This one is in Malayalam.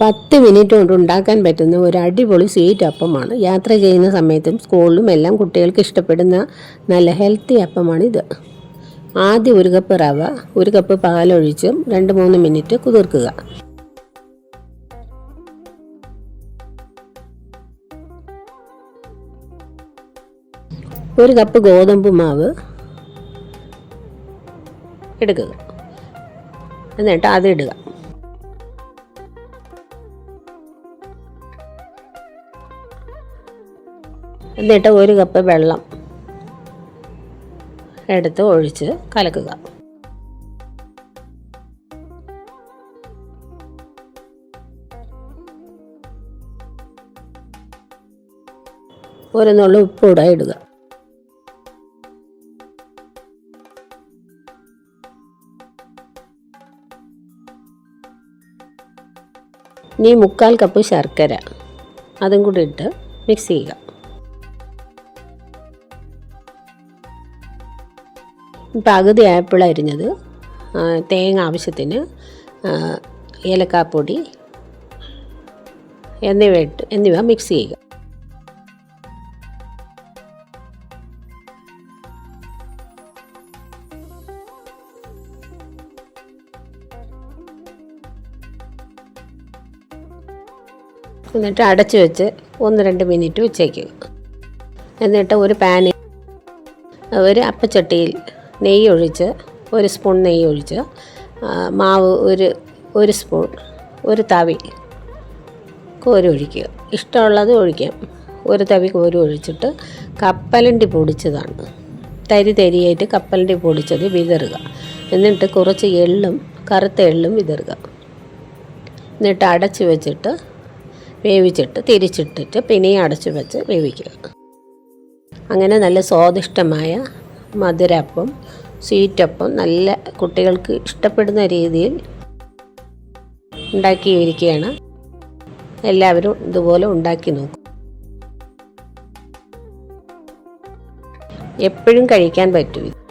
പത്ത് മിനിറ്റ് കൊണ്ട് ഉണ്ടാക്കാൻ പറ്റുന്ന ഒരു അടിപൊളി സ്വീറ്റ് അപ്പമാണ്. യാത്ര ചെയ്യുന്ന സമയത്തും സ്കൂളിലും എല്ലാം കുട്ടികൾക്ക് ഇഷ്ടപ്പെടുന്ന നല്ല ഹെൽത്തി അപ്പമാണിത്. ആദ്യം ഒരു കപ്പ് റവ ഒരു കപ്പ് പാലൊഴിച്ച് രണ്ട് മൂന്ന് മിനിറ്റ് കുതിർക്കുക. ഒരു കപ്പ് ഗോതമ്പ് മാവ് എടുക്കുക. എന്നിട്ട് അതിടുക എന്നിട്ട് ഒരു കപ്പ് വെള്ളം എടുത്ത് ഒഴിച്ച് കലക്കുക. ഒരു നുള്ളു ഉപ്പ് കൂടെ ഇടുക. ഇനി മുക്കാൽ കപ്പ് ശർക്കര അതും കൂടി ഇട്ട് മിക്സ് ചെയ്യുക. പകുതി ആപ്പിൾ അരിഞ്ഞത് തേങ്ങ ആവശ്യത്തിന് ഏലക്കാപ്പൊടി എന്നിവ ഇട്ട് എന്നിവ മിക്സ് ചെയ്യുക. എന്നിട്ട് അടച്ചു വെച്ച് ഒന്ന് രണ്ട് മിനിറ്റ് വെച്ചേക്കുക. എന്നിട്ട് ഒരു പാനിൽ ഒരു അപ്പച്ചട്ടിയിൽ നെയ്യ് ഒഴിച്ച് ഒരു സ്പൂൺ നെയ്യ് ഒഴിച്ച് മാവ് ഒരു ഒരു സ്പൂൺ ഒരു തവി കോരി ഒഴിക്കുക. ഇഷ്ടമുള്ളത് ഒഴിക്കാം. ഒരു തവി കോരി ഒഴിച്ചിട്ട് കപ്പലണ്ടി പൊടിച്ചതാണ്. തരി തരിയായിട്ട് കപ്പലണ്ടി പൊടിച്ചത് വിതറുക. എന്നിട്ട് കുറച്ച് എള്ളും കറുത്ത എള്ളും വിതറുക. എന്നിട്ട് അടച്ച് വെച്ചിട്ട് വേവിച്ചിട്ട് തിരിച്ചിട്ടിട്ട് പിന്നെയും അടച്ച് വെച്ച് വേവിക്കുക. അങ്ങനെ നല്ല സ്വാദിഷ്ടമായ മധുരപ്പം സ്വീറ്റപ്പം നല്ല കുട്ടികൾക്ക് ഇഷ്ടപ്പെടുന്ന രീതിയിൽ ഉണ്ടാക്കിയിരിക്കുകയാണ്. എല്ലാവരും ഇതുപോലെ ഉണ്ടാക്കി നോക്കും. എപ്പോഴും കഴിക്കാൻ പറ്റും.